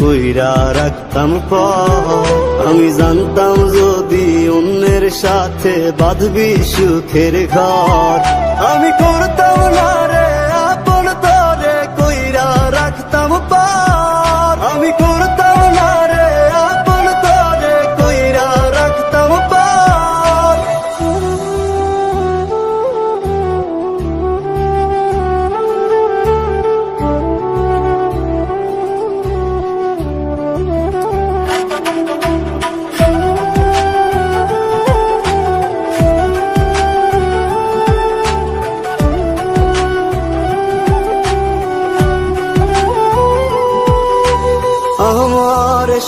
কইরা রাখতাম আমি জানতাম যদি অন্যের সাথে বাঁধবি সুখের ঘর। আমি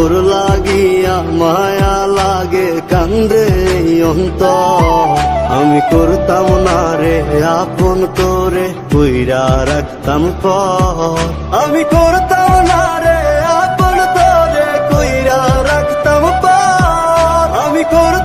তোর লাগিয়া মায়া লাগে কান্দে অন্ত আমি করতাম না রে, আপন করে কইরা রাখতাম পর। আমি করতাম না রে, আপন তোরে কইরা রাখতাম পর। আমি করতাম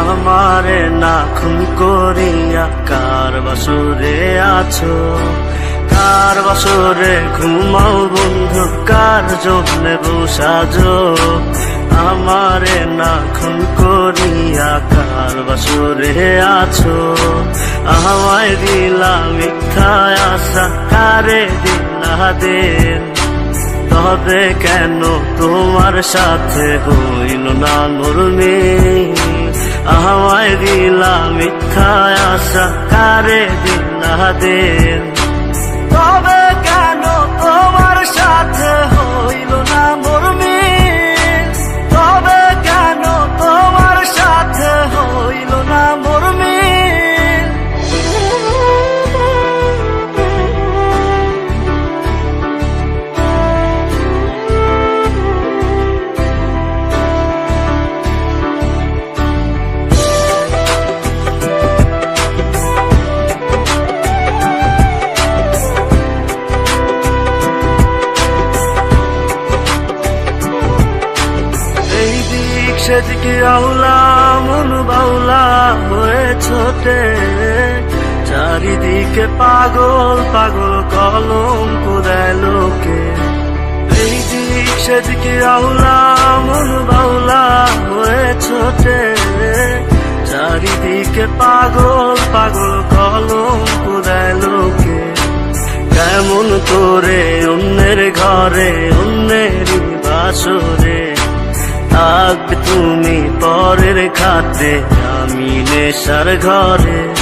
আমারে না খুন করিয়া, কার বাসরে আছো? কার বাসরে ঘুমাও বন্ধু, কার জন্য বসাজো আমারে না খুন করিয়া, কার বাসরে আছো? আমায় দিলা মিথ্যা আশা, কারে দিলা দেন তবে কেন তোমার সাথে হইল না নরমে আমায় দিলা মিথ্যা আশা কারে দেন। তবে কেন তোমার সাথে আউলা মন বাউলা হয়ে ছোটে। চারিদিকে পাগল পাগল কলম দেয় লোকে। এই দিক সেদিকে আউলা, মন বাউলা হয়ে ছোটে। চারিদিকে পাগল পাগল কলম দেয় লোকে। কেমন করে অন্যের ঘরে অন্যের বাসরে। থাকবে তুমি পরের খাতে আমি নেশার ঘরে।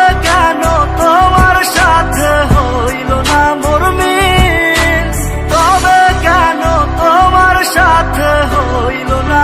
সাথে হইল না মোর মিল। তবে কেন তোমার সাথে হইল না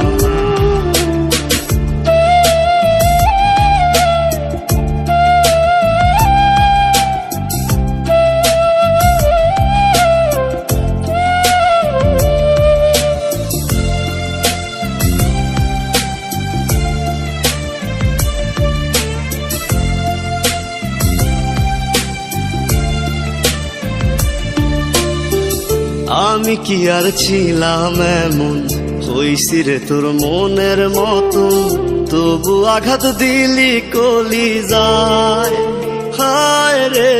আমি কি আর ছিলাম এমন? হইছি তোর মনের মতন তবু আঘাত দিলি, কলি যায়। হায় রে,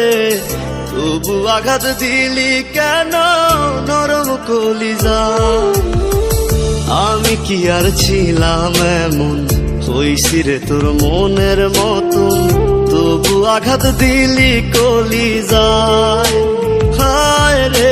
তবু আঘাত দিলি কেন? নরম কলি যায়। আমি কি আর ছিলাম এমন? হইছি তোর মনের মতন তবু আঘাত দিলি, কলি যায়। হায় রে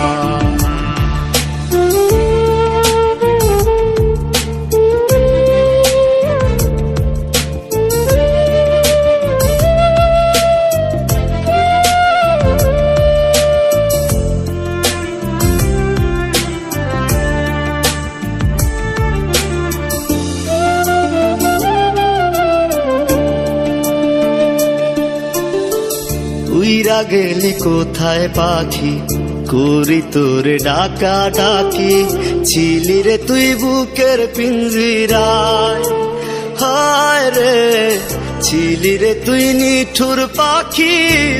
গেলি কোথায় পাখি? করি তোরে ডাকা ডাকি। ছিলি রে তুই বুকের পিঞ্জিরায়। হায় রে, ছিলি রে তুই নিঠুর পাখি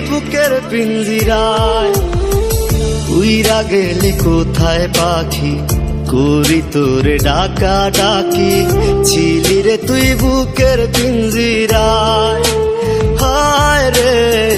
বুকের পিঞ্জিরায়। উইরা গেলি কোথায় পাখি? করি তোরে ডাকা ডাকি। ছিলি রে তুই বুকের পিঞ্জিরায়। হায় রে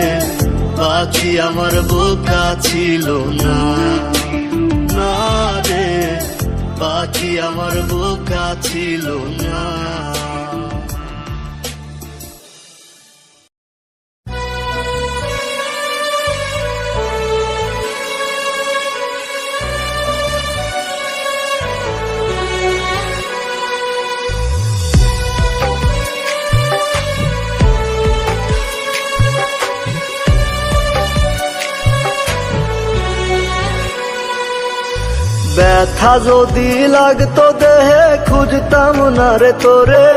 পাখি আমার বোকা ছিল না। না রে পাখি আমার বোকা ছিল না। ব্যথা যদি লাগতো দেহে, খুঁজতাম না রে তোরে।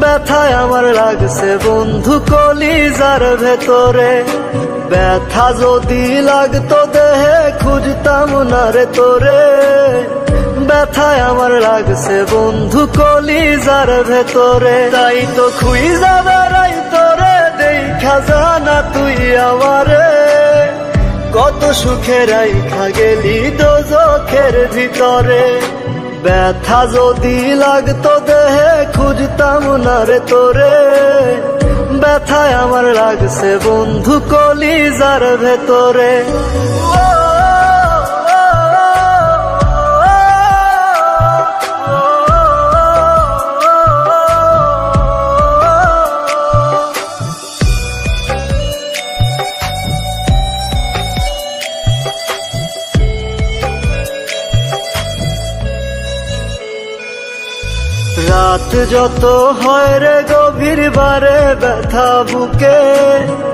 ব্যথায় আমার লাগছে বন্ধু কলিজার ভেতরে। ব্যথা যদি লাগতো দেহে, খুঁজতাম না রে তোরে। ব্যথায় আমার লাগছে বন্ধু কলিজার ভেতরে। তাই তো খুইজা বেড়াই তোরে, দেখা জানা তুই আমারে। কত সুখের রাইখা গেলি চোখের ভিতরে। ব্যথা যদি লাগতো দেহে, খুঁজতাম না রে তোরে। ব্যথায় আমার লাগছে বন্ধু কলিজার ভেতরে। যত হয় রে গভীর বারে ব্যথা বুকে,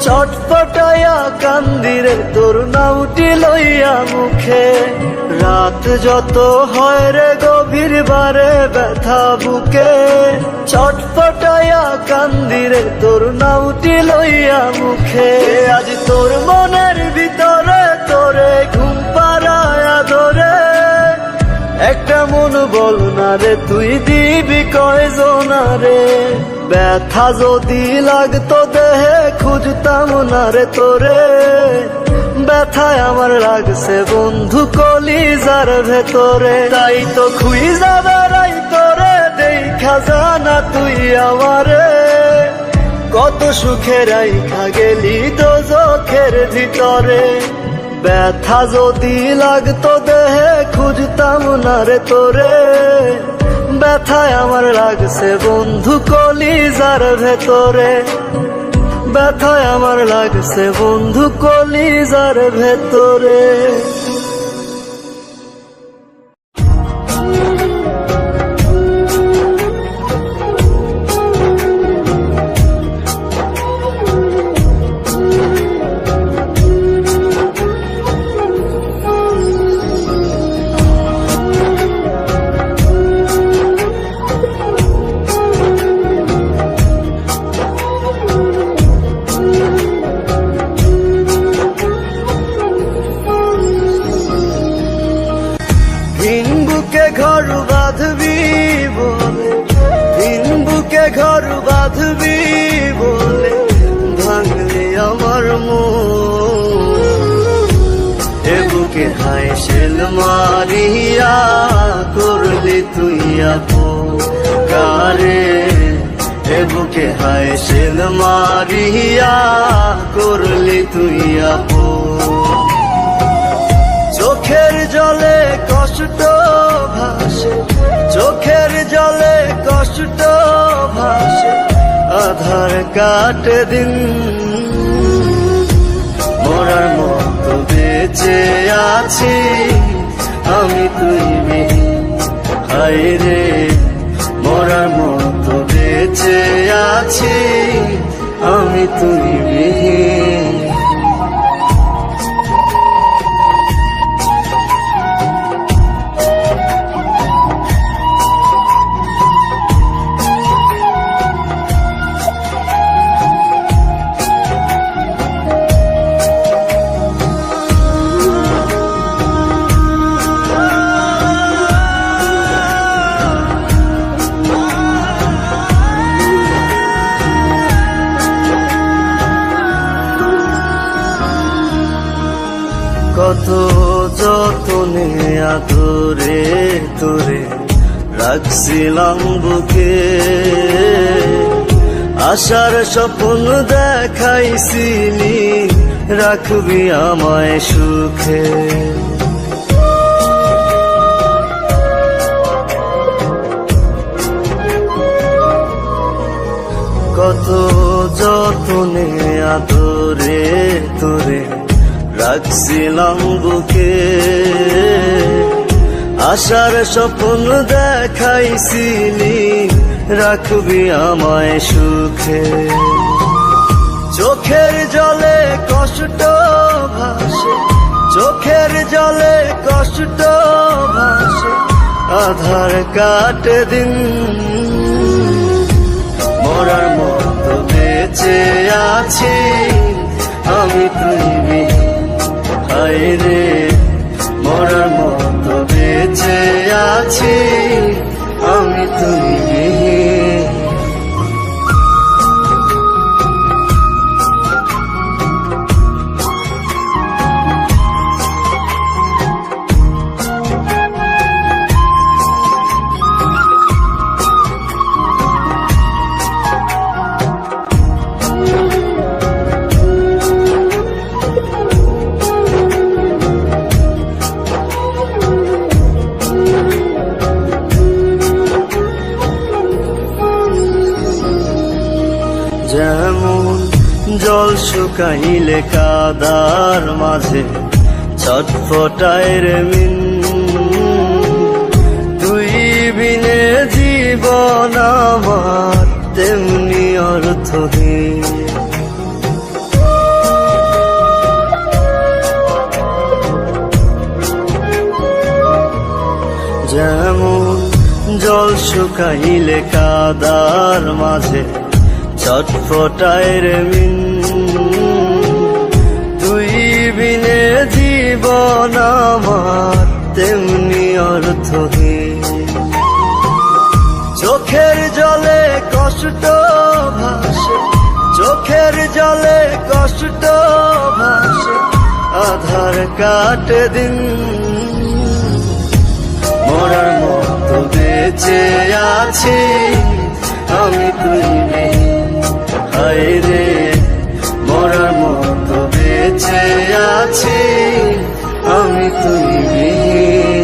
চটপটায়া কান্দিরে তোর নাউটি লইয়া মুখে। রাত যত হয় রে গভীর বারে ব্যথা বুকে, চটপটায়া কান্দিরে তোর নাউটি লইয়া মুখে। আজ তোর মনের ভিতরে তোরে ঘুম একটা মন বল না রে, তুই দিবি কয়জন রে? ব্যথা যদি লাগতো দেহে, খুঁজতাম না রে তোরে। ব্যথায় আমার লাগছে বন্ধু কলিজার ভেতরে। তাই তো খুইজা বেড়াই তোরে, দেখা জানা তুই আমারে। কত সুখে রাইখা গেলি দোজখের ভিতরে। ব্যথা যদি লাগতো দেহে, খুঁজতাম না রে তোরে। ব্যথায় আমার লাগছে বন্ধু কলিজার ভেতরে। ব্যথায় আমার লাগছে বন্ধু কলিজার ভেতরে। বাঁধবি বলে ভাঙলে আমার এ বুকে হায় শেল মারিয়া করলি তুই আপো কারে? এ বুকে হায় শেল মারিয়া করলি তুই আপো চোখের জলে কষ্ট ভাসে, চোখের জলে কষ্ট ভাসে। আধার কাটে দিন। মরার মতো বেঁচে আছি। আমি তুই মিহি হাই রে। মরার মতো বেঁচে আছি। আমি তুই রাখছিলাম বুকে। আশার স্বপ্ন দেখাইছিলি রাখবি আমায় সুখে। কত যতনে আদরে তোরে রাখছিলাম বুকে। আশার স্বপ্ন দেখাইছিলি, রাখবি আমায় সুখে চোখের জলে কষ্ট ভাসে, চোখের জলে কষ্ট ভাসে, আধার কাটে দিন মরার মতো বেঁচে আছি, আমি বিহীন। হায় রে মরার মতো বেঁচে আছি। আমি তুই শুকাইলে কাদার মাঝে ছটফটায় মিন। তুই বিনে জীবন আমার তেমনি অর্থহীন। যেমন জল শুকাইলে কাদার মাঝে ছটফটায় মিন। জীবন আমার তেমনি অর্থহীন চোখের জলে কষ্ট ভাসে, চোখের জলে কষ্ট ভাসে, আধার কাটে দিন মরার মতো বেঁচে আছি, আমি তুই। হায় রে, মরার মতো বেঁচে আছি আমি তুই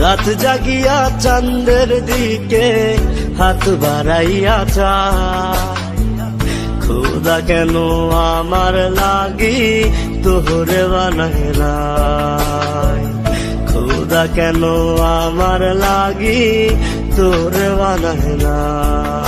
রাত জাগিয়া চান্দের দিকে হাত বাড়াইয়া খোদা কেন আমার লাগি তোহরে না খোদা কেন আমার লাগি তোরে বানাইলাই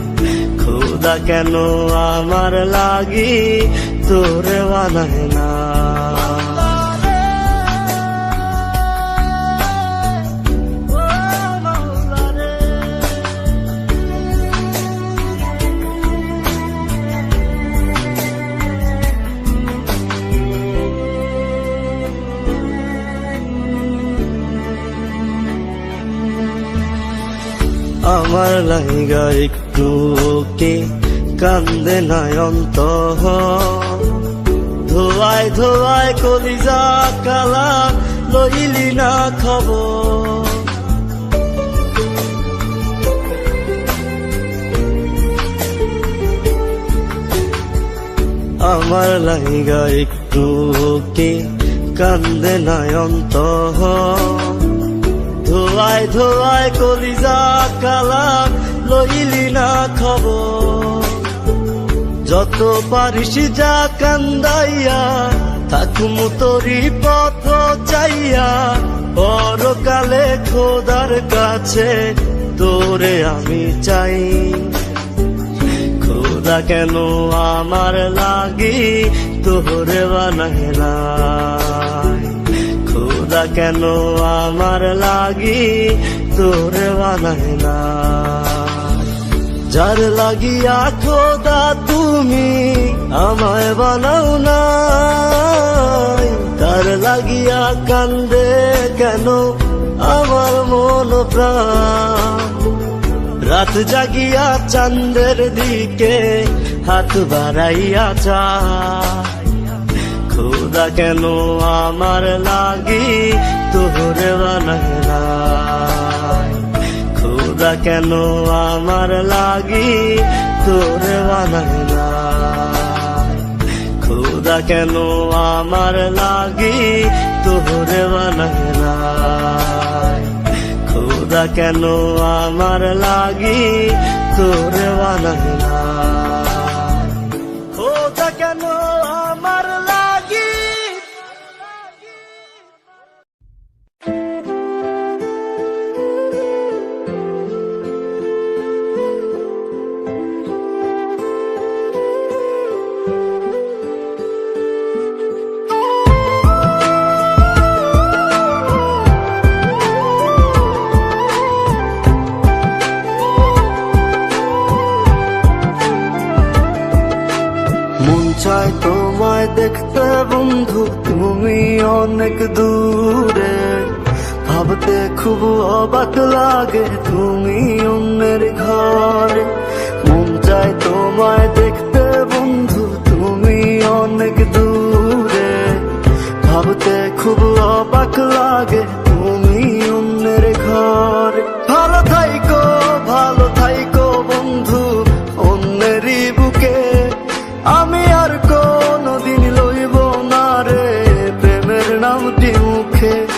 খোদা কেন আমার লাগি তোরে বানায় না আমার লাইগা কে কান্দে নয়ন্ত ধোয়ায় ধোয়ায় কলিজা কালা লইলি না খবর। আমার লাইগা একটু কে কান্দে নয়ন্ত ধোয়ায় ধোয়ায় কলিজা কালা লইলি না খবর। যত পারিস যা কান্দাইয়া, থাকুম তোরি পথ চাইয়া। পরকালে খোদার কাছে তোরে আমি চাই। খোদা কেন আমার লাগি তোরে নাই? খোদা কেন আমার লাগি তোরে নাই? যার লাগিয়া খোদা তুমি আমায় বানাও না তার লাগিয়া কান্দে কেন আমার মন রাত জাগিয়া চান্দের দিকে হাত বাড়াইয়া চায় খোদা কেন আমার লাগি বানায় নাই? খোদা কেন আমার লাগি? তোর বানায় না খোদা কেন আমার লাগি? তোর বানায় না খোদা কেন আমার লাগি? তোর বানায় নাই। প্রেমের নামটি মুখে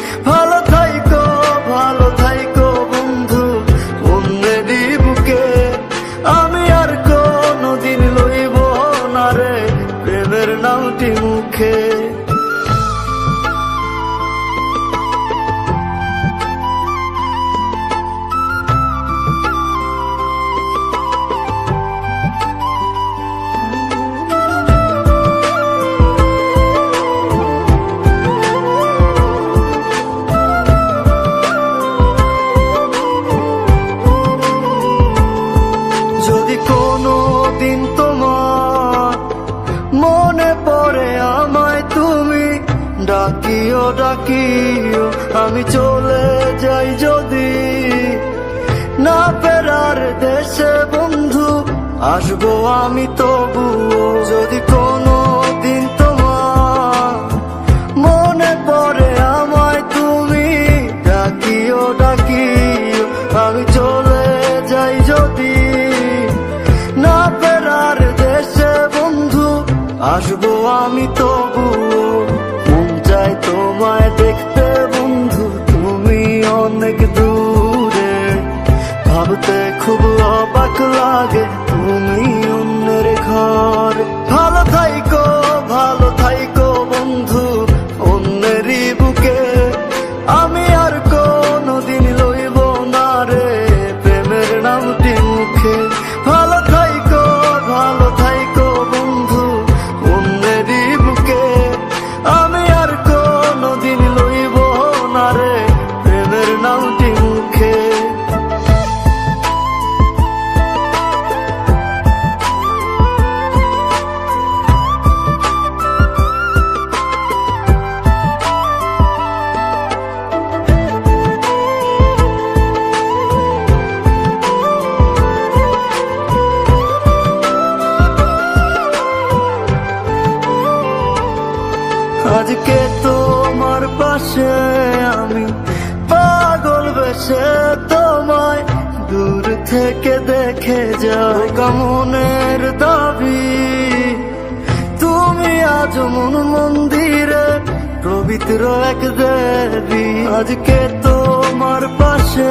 আজকে তোমার পাশে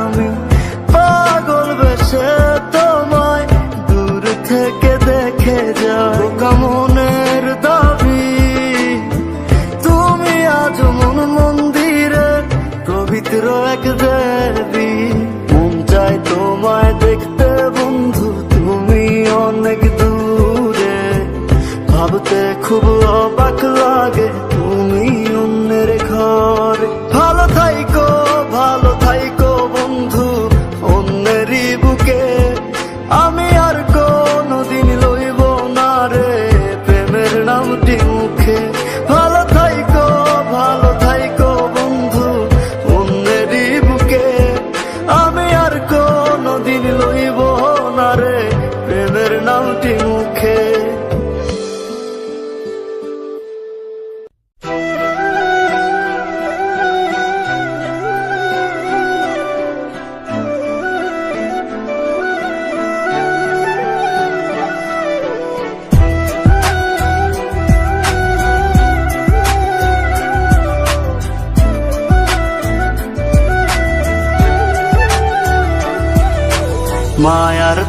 আমি পাগল বেশে তোমায় দূর থেকে দেখে যাও কামনের দাবি, তুমি আজ মন মন্দিরে পবিত্র এক দেবী। মন চাই তোমায় দেখতে বন্ধু, তুমি অনেক দূরে। ভাবতে খুব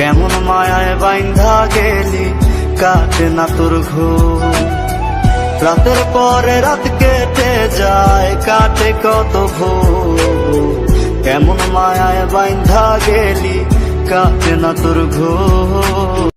কেমন মায়ায় বাইন্ধা গেলি, কাটে না তোর ঘুম রাতের পরে রাত কেটে যায়, কাটে কত ভোর। কেমন মায়ায় বাইন্ধা গেলি, কাটে না তোর ঘুম